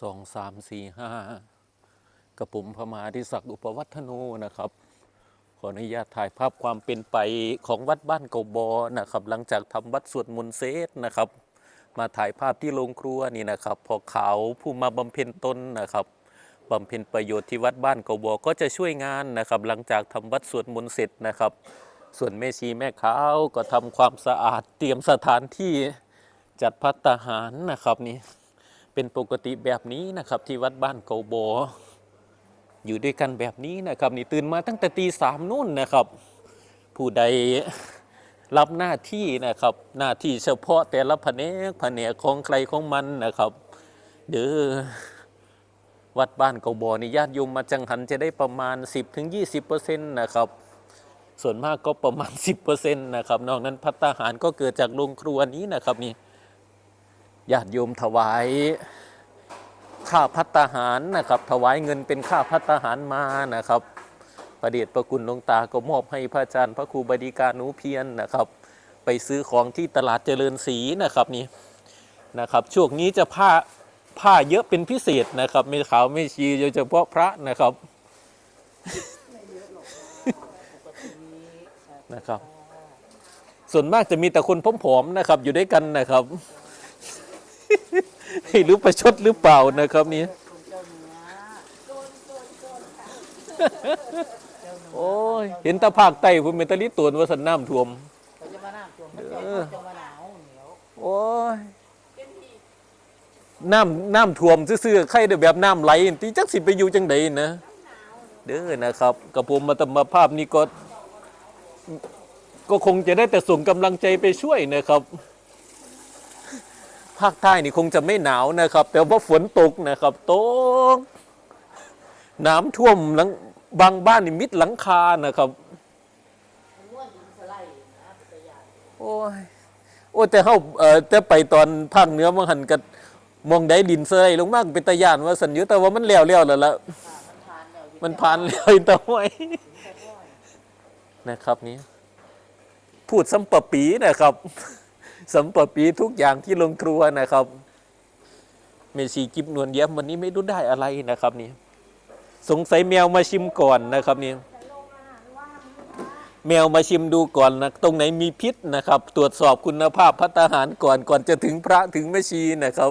สองสามสี่ห้ากระผมพมาที่ศักดิ์อุปวัฒโนนะครับ ขออนุญาตถ่ายภาพความเป็นไปของวัดบ้านเกาบอนะครับ หลังจากทำวัดสวดมนต์เซตนะครับ มาถ่ายภาพที่โรงครัวนี่นะครับ พอเขาผู้มาบำเพ็ญตนนะครับบำเพ็ญประโยชน์ที่วัดบ้านเกาบอก็จะช่วยงานนะครับ หลังจากทำวัดสวดมนต์เสร็จนะครับ ส่วนแม่ชีแม่ขาวก็ทำความสะอาดเตรียมสถานที่จัดพัตตาหารนะครับนี่ เป็นปกติแบบนี้นะครับที่วัดบ้านเกาโบอยู่ด้วยกันแบบนี้นะครับนี่ตื่นมาตั้งแต่ตีสามนู่นนะครับ ผู้ใดรับหน้าที่นะครับ หน้าที่เฉพาะแต่ละแผนกแผนกของใครของมันนะครับเด้อวัดบ้านเกาโบนี่ญาติโยมมาจังหันจะได้ประมาณ 10-20%นะครับ ส่วนมากก็ประมาณ 10%นะครับนอกนั้นพัตตาหารก็เกิดจากโรงครัวนี้นะครับนี่ ญาติโยมถวายค่าพัตาหารนะครับ ถวายเงินเป็นค่าพัตาหารมานะครับประเดชประคุณหลวงตาก็มอบให้พระอาจารย์พระครูบดีการหนูเพียรนนะครับ ไปซื้อของที่ตลาดเจริญศรีนะครับนี่นะครับ ช่วงนี้จะผ้าผ้าเยอะเป็นพิเศษนะครับ ไม่ขาวไม่ชีโดยเฉพาะพระนะครับนะครับ ส่วนมากจะมีแต่คนผอมๆนะครับ อยู่ด้วยกันนะครับ ไม่รู้ประชดหรือเปล่านะครับนี่โอ้ยเห็นแตะภาคใต้ผมเป็นตะลิตวนว่าสันน้ำท่วมเขาจะมาน้ำท่วมมันเออจะมาหนาวเหนียวโอ้ยน้ำน้ำท่วมซื่อๆใครเด้อแบบน้ำไหลตีจักสิไปอยู่จังใดนะเด้อนะครับกับผมมาตมาภาพนี้ก็ก็คงจะได้แต่ส่งกำลังใจไปช่วยนะครับ ภาคใต้นี่คงจะไม่หนาวนะครับ แต่ว่าฝนตกนะครับตกน้ำท่วมหลังบางบ้านนี่มิดหลังคานะครับโอ้ยโอ้แต่เขาเอ่อแต่ไปตอนภาคเหนือมังหันกับมองได้ดินเซยลงมากเป็นตะยานว่าสัญญุแต่ว่ามันแล้วแล้วแล้วละค่ะมันทานแล้วอยู่มันผ่านแล้วอีตะห้วยนะครับนี้พูดสัมปะปีนะครับ สัมปะปีทุกอย่างที่ลงครัวนะครับ เมชีกิบนวลเยี่ยมวันนี้ไม่รู้ได้อะไรนะครับนี่สงสัยแมวมาชิมก่อนนะครับนี่แมวมาชิมดูก่อนนะตรงไหนมีพิษนะครับ ตรวจสอบคุณภาพพัตตาหารก่อนก่อนจะถึงพระถึงแม่ชีนะครับ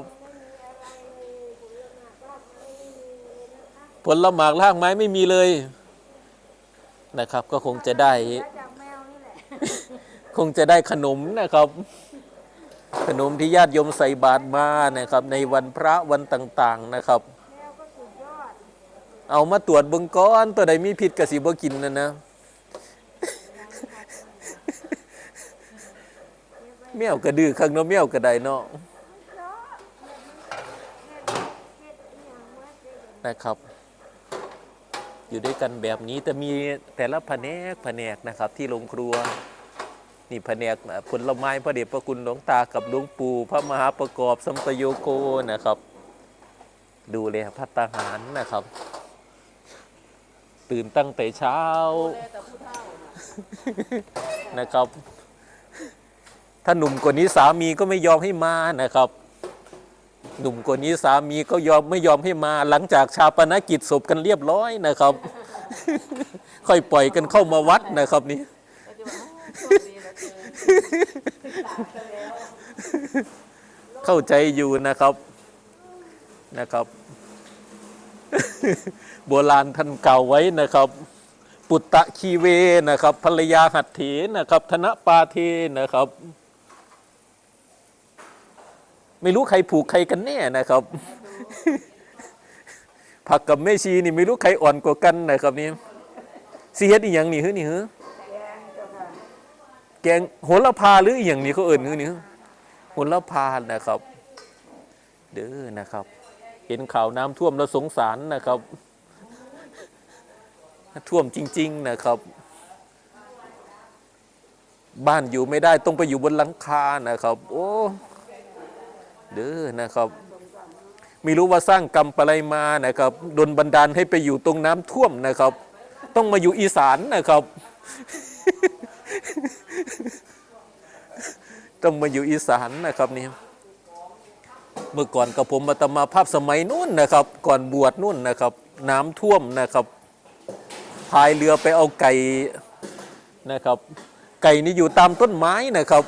ผลละหมากล่างไม้ไม่มีเลยนะครับ ก็คงจะได้จากแมวนี่แหละคงจะได้ขนมนะครับ ขนมที่ญาติโยมใส่บาตรมานะครับ ในวันพระวันต่าง ๆนะครับ เอามาตรวจเบิ่งก้อนตัวใดมีพิษกสิบกินนะนะแมวก็ดื้อข้างเนาะแมวก็ได้เนาะนะครับ อยู่ด้วยกันแบบนี้แต่มีแต่ละแผนกแผนกนะครับที่โรงครัว นี่แผนกผลไม้พระเดชพระคุณหลวงตากับหลวงปู่พระมหาประกอบสัมปโยโกนะครับ ดูแลยพัตาหารนะครับ ตื่นตั้งแต่เช้าแต่ผู้เฒ่านะครับ ถ้าหนุ่มกว่านี้สามีก็ไม่ยอมให้มานะครับ หนุ่มกว่านี้สามีก็ยอมไม่ยอมให้มา หลังจากชาปนกิจศพกันเรียบร้อยนะครับ ค่อยปล่อยกันเข้ามาวัดนะครับนี่ เข้าใจอยู่นะครับนะครับ โบราณท่านเก่าไว้นะครับ ปุตตะคีเวนะครับภรรยาหัตถีนะครับ ธนปาเทนะครับ ไม่รู้ใครผูกใครกันแน่นะครับผักกับแม่ชีนี่ไม่รู้ใครอ่อนกว่ากันนะครับนี่เสีเฮ็ดอีหยังนี่เฮือนี่เจ้ แกงโหระพาหรืออีหยังนี่เขาเอิ่นฮือนี่โหระพานะครับ เด้อนะครับ เห็นข่าวน้ำท่วมแล้วสงสารนะครับ ท่วมจริง ๆนะครับ บ้านอยู่ไม่ได้ต้องไปอยู่บนหลังคานะครับ โอ้เด้อนะครับไม่รู้ว่าสร้างกรรมอะไรมานะครับดนบันดาลให้ไปอยู่ตรงน้ำท่วมนะครับ ต้องมาอยู่อีสานนะครับ ต้องมาอยู่อีสานนะครับนี่เมื่อก่อนกับผมมาตมาภาพสมัยนู้นนะครับ ก่อนบวชนู่นนะครับ น้ำท่วมนะครับพายเรือไปเอาไก่นะครับ ไก่นี่อยู่ตามต้นไม้นะครับ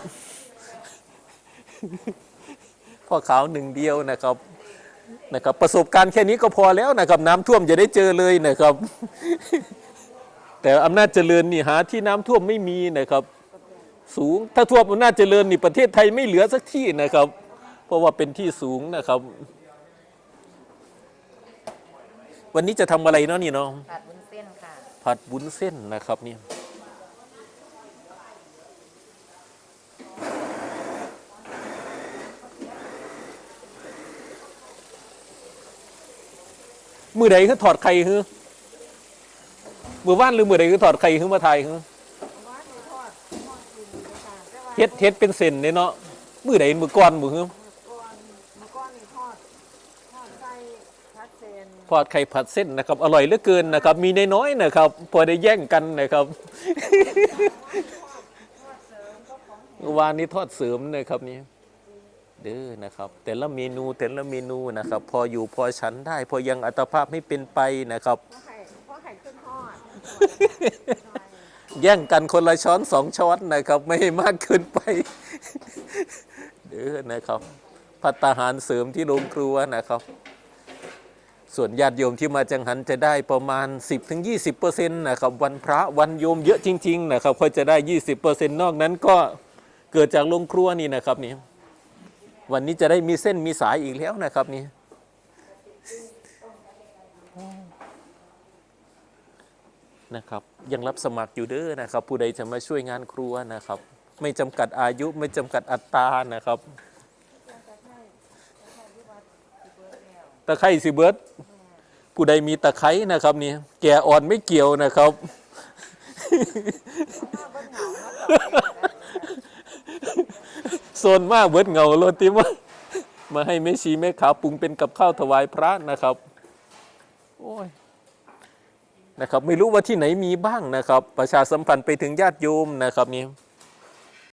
พ่อขาวหนึ่งเดียวนะครับนะครับ ประสบการณ์แค่นี้ก็พอแล้วนะครับ น้ำท่วมจะได้เจอเลยนะครับ แต่อำนาจเจริญนี่หาที่น้ำท่วมไม่มีนะครับ สูง ถ้าท่วมอำนาจเจริญนี่ประเทศไทยไม่เหลือสักที่นะครับ เพราะว่าเป็นที่สูงนะครับ วันนี้จะทำอะไรเนาะนี่เนาะผัดวุ้นเส้นค่ะ ผัดวุ้นเส้นนะครับเนี่ยมือใดคือถอดไข่คือมือว่านหรือมือใดคือถอดไข่คือมาไทยคือ เฮ็ดเฮ็ดเป็นเส้นเนี่ยเนาะมือใดมือก้อนมือคือก่อนเมื่อก่อนนี่ทอดทอดไส้พัดเซนทอดไข่ผัดเส้นนะครับ อร่อยเหลือเกินนะครับ มีน้อยๆนะครับ พอได้แย่งกันนะครับวานนี้ทอดเสริมนะครับนี่เด้อนะครับ แต่ละเมนูแต่ละเมนูนะครับ พออยู่พอฉันได้ พอยังอัตภาพไม่เป็นไปนะครับเพราะไข่เพราะไข่ขึ้นทอด แย่งกันคนละช้อนสองช้อนนะครับ ไม่ให้มากเกินไปเด้อนะครับพัตาหารเสริมที่โรงครัวนะครับ ส่วนญาติโยมที่มาจังหันจะได้ประมาณ 10-20%นะครับวันพระวันโยมเยอะจริง ๆ นะครับค่อยจะได้ 20%นอกนั้นก็เกิดจากโรงครัวนี่นะครับนี่วันนี้จะได้มีเส้นมีสายอีกแล้วนะครับนี่ นะครับ ยังรับสมัครอยู่เด้อนะครับ ผู้ใดจะมาช่วยงานครัวนะครับ ไม่จำกัดอายุไม่จำกัดอัตรานะครับตะไคร้สิเบิร์ดผู้ใดมีตะไคร้นะครับนี่แก่อ่อนไม่เกี่ยวนะครับโซนมากเบิดเงาโรติมามาให้แม่ชีแม่ขาวปรุงเป็นกับข้าวถวายพระนะครับ โอ้ย นะครับไม่รู้ว่าที่ไหนมีบ้างนะครับ ประชาสัมพันธ์ไปถึงญาติโยมนะครับนี่